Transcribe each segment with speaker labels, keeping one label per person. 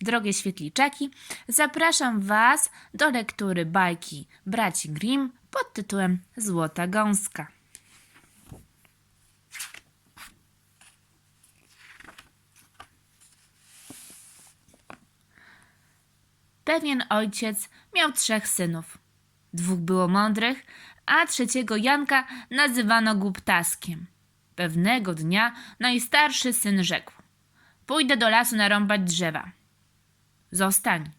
Speaker 1: Drogie świetliczaki, zapraszam Was do lektury bajki braci Grimm pod tytułem Złota Gąska. Pewien ojciec miał trzech synów. Dwóch było mądrych, a trzeciego Janka nazywano głuptaskiem. Pewnego dnia najstarszy syn rzekł: Pójdę do lasu narąbać drzewa. Zostań,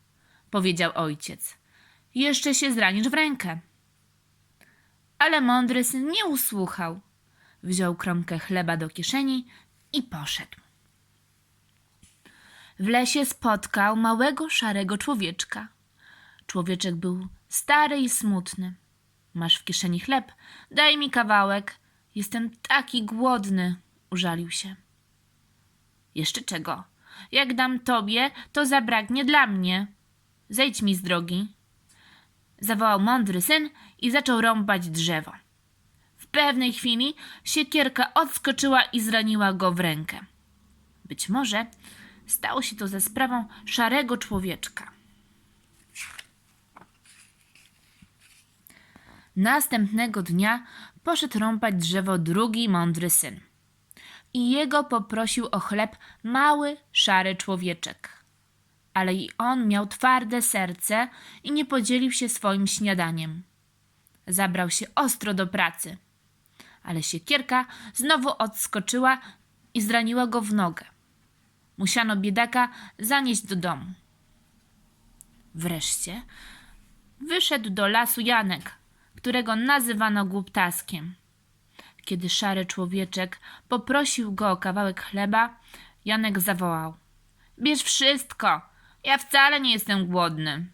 Speaker 1: powiedział ojciec. Jeszcze się zranisz w rękę. Ale mądry syn nie usłuchał. Wziął kromkę chleba do kieszeni i poszedł. W lesie spotkał małego szarego człowieczka. Człowieczek był stary i smutny. Masz w kieszeni chleb? Daj mi kawałek. Jestem taki głodny, użalił się. Jeszcze czego? Jak dam tobie, to zabraknie dla mnie. Zejdź mi z drogi. Zawołał mądry syn i zaczął rąbać drzewo. W pewnej chwili siekierka odskoczyła i zraniła go w rękę. Być może stało się to ze sprawą szarego człowieczka. Następnego dnia poszedł rąbać drzewo drugi mądry syn. I jego poprosił o chleb mały, szary człowieczek. Ale i on miał twarde serce i nie podzielił się swoim śniadaniem. Zabrał się ostro do pracy. Ale siekierka znowu odskoczyła i zraniła go w nogę. Musiano biedaka zanieść do domu. Wreszcie wyszedł do lasu Janek, którego nazywano głuptaskiem. Kiedy szary człowieczek poprosił go o kawałek chleba, Janek zawołał: Bierz wszystko, ja wcale nie jestem głodny.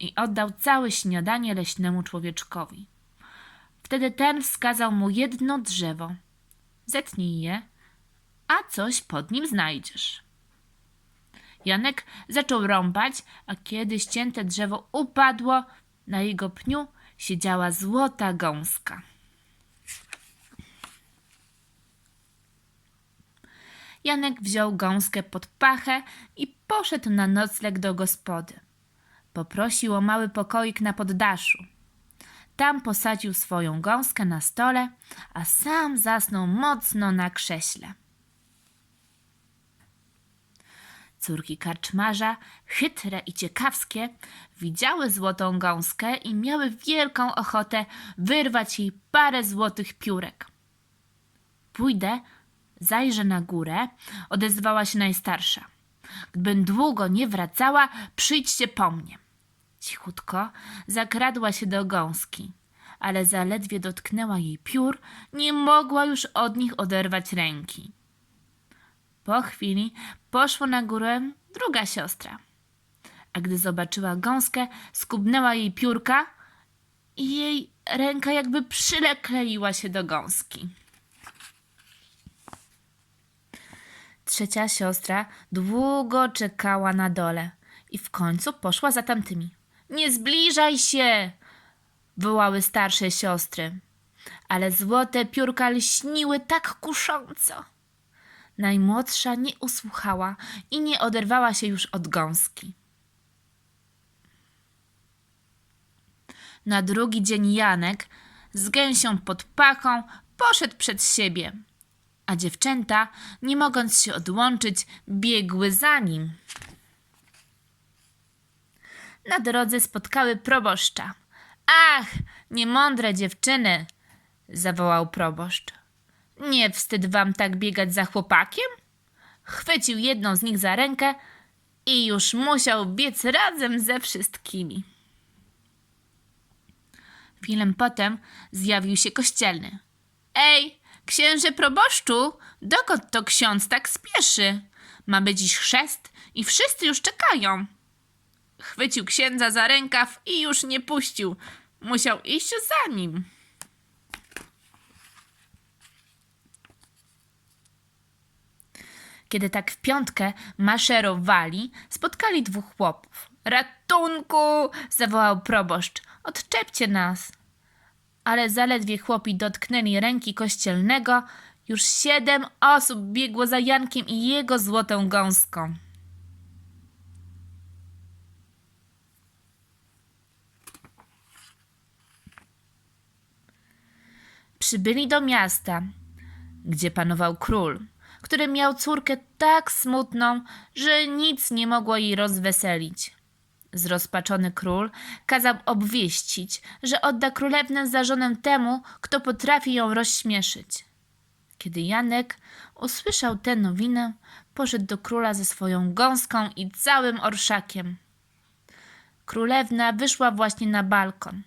Speaker 1: I oddał całe śniadanie leśnemu człowieczkowi. Wtedy ten wskazał mu jedno drzewo. Zetnij je, a coś pod nim znajdziesz. Janek zaczął rąbać, a kiedy ścięte drzewo upadło, na jego pniu siedziała złota gąska. Janek wziął gąskę pod pachę i poszedł na nocleg do gospody. Poprosił o mały pokoik na poddaszu. Tam posadził swoją gąskę na stole, a sam zasnął mocno na krześle. Córki karczmarza, chytre i ciekawskie, widziały złotą gąskę i miały wielką ochotę wyrwać jej parę złotych piórek. Pójdę, zajrzę na górę, odezwała się najstarsza. Gdybym długo nie wracała, przyjdźcie po mnie. Cichutko zakradła się do gąski, ale zaledwie dotknęła jej piór, nie mogła już od nich oderwać ręki. Po chwili poszła na górę druga siostra. A gdy zobaczyła gąskę, skubnęła jej piórka i jej ręka jakby przylekleiła się do gąski. Trzecia siostra długo czekała na dole i w końcu poszła za tamtymi. Nie zbliżaj się! wołały starsze siostry, ale złote piórka lśniły tak kusząco. Najmłodsza nie usłuchała i nie oderwała się już od gąski. Na drugi dzień Janek z gęsią pod pachą poszedł przed siebie, a dziewczęta, nie mogąc się odłączyć, biegły za nim. Na drodze spotkały proboszcza. Ach, niemądre dziewczyny! zawołał proboszcz. Nie wstyd wam tak biegać za chłopakiem? Chwycił jedną z nich za rękę i już musiał biec razem ze wszystkimi. Chwilę potem zjawił się kościelny. Ej, księże proboszczu, dokąd to ksiądz tak spieszy? Ma być dziś chrzest i wszyscy już czekają. Chwycił księdza za rękaw i już nie puścił. Musiał iść za nim. Kiedy tak w piątkę maszerowali, spotkali dwóch chłopów. Ratunku! zawołał proboszcz. Odczepcie nas! ale zaledwie chłopi dotknęli ręki kościelnego, już siedem osób biegło za Jankiem i jego złotą gąską. Przybyli do miasta, gdzie panował król, który miał córkę tak smutną, że nic nie mogło jej rozweselić. Zrozpaczony król kazał obwieścić, że odda królewnę za żonę temu, kto potrafi ją rozśmieszyć. Kiedy Janek usłyszał tę nowinę, poszedł do króla ze swoją gąską i całym orszakiem. Królewna wyszła właśnie na balkon,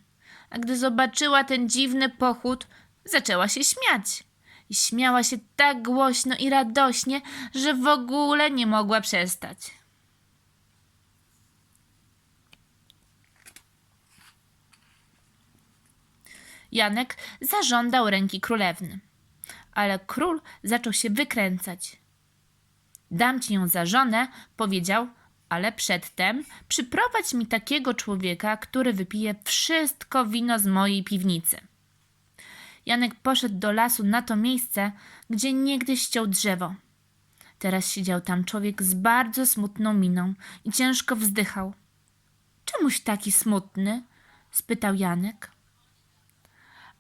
Speaker 1: a gdy zobaczyła ten dziwny pochód, zaczęła się śmiać. I śmiała się tak głośno i radośnie, że w ogóle nie mogła przestać. Janek zażądał ręki królewny, ale król zaczął się wykręcać. Dam ci ją za żonę, powiedział, ale przedtem przyprowadź mi takiego człowieka, który wypije wszystko wino z mojej piwnicy. Janek poszedł do lasu na to miejsce, gdzie niegdyś ściął drzewo. Teraz siedział tam człowiek z bardzo smutną miną i ciężko wzdychał. Czemuś taki smutny? spytał Janek.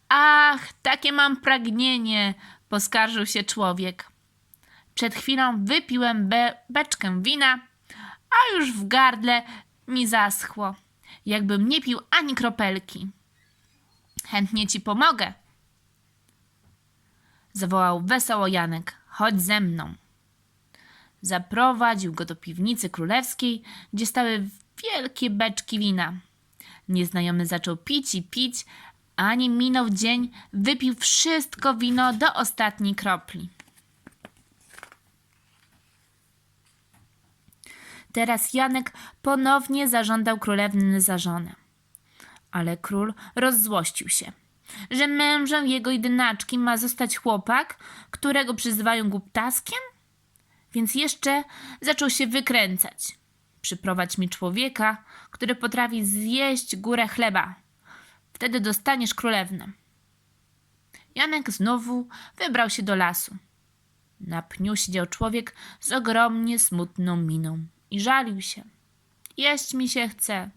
Speaker 1: Ach, takie mam pragnienie, poskarżył się człowiek. Przed chwilą wypiłem be beczkę wina, a już w gardle mi zaschło, jakbym nie pił ani kropelki. Chętnie ci pomogę. Zawołał wesoło Janek. Chodź ze mną. Zaprowadził go do piwnicy królewskiej, gdzie stały wielkie beczki wina. Nieznajomy zaczął pić i pić, a nim minął dzień, wypił wszystko wino do ostatniej kropli. Teraz Janek ponownie zażądał królewny za żonę. Ale król rozzłościł się, że mężem jego jedynaczki ma zostać chłopak, którego przyzywają głuptaskiem? Więc jeszcze zaczął się wykręcać. Przyprowadź mi człowieka, który potrafi zjeść górę chleba. Wtedy dostaniesz królewnę. Janek znowu wybrał się do lasu. Na pniu siedział człowiek z ogromnie smutną miną i żalił się. Jeść mi się chce.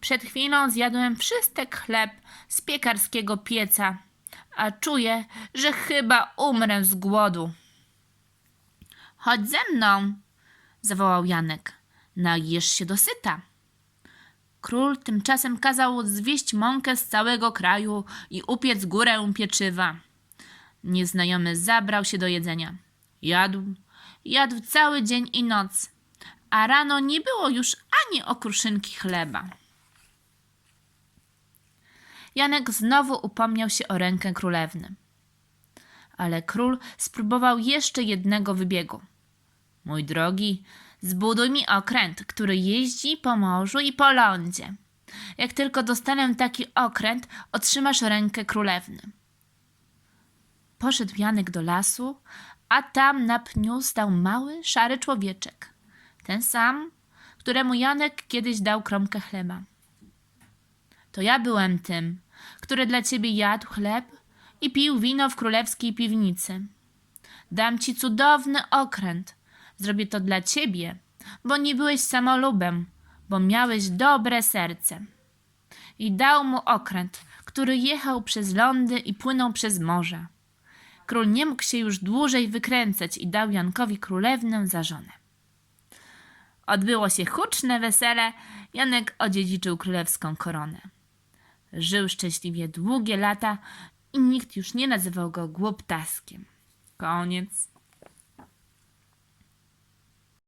Speaker 1: Przed chwilą zjadłem wszystek chleb z piekarskiego pieca, a czuję, że chyba umrę z głodu. Chodź ze mną, zawołał Janek. Najesz się dosyta. Król tymczasem kazał zwieść mąkę z całego kraju i upiec górę pieczywa. Nieznajomy zabrał się do jedzenia. Jadł, jadł cały dzień i noc, a rano nie było już ani okruszynki chleba. Janek znowu upomniał się o rękę królewny. Ale król spróbował jeszcze jednego wybiegu. Mój drogi, zbuduj mi okręt, który jeździ po morzu i po lądzie. Jak tylko dostanę taki okręt, otrzymasz rękę królewny. Poszedł Janek do lasu, a tam na pniu stał mały, szary człowieczek. Ten sam, któremu Janek kiedyś dał kromkę chleba. To ja byłem tym, który dla ciebie jadł chleb i pił wino w królewskiej piwnicy. Dam ci cudowny okręt. Zrobię to dla ciebie, bo nie byłeś samolubem, bo miałeś dobre serce. I dał mu okręt, który jechał przez lądy i płynął przez morza. Król nie mógł się już dłużej wykręcać i dał Jankowi królewnę za żonę. Odbyło się huczne wesele, Janek odziedziczył królewską koronę. Żył szczęśliwie długie lata i nikt już nie nazywał go głuptaskiem. Koniec.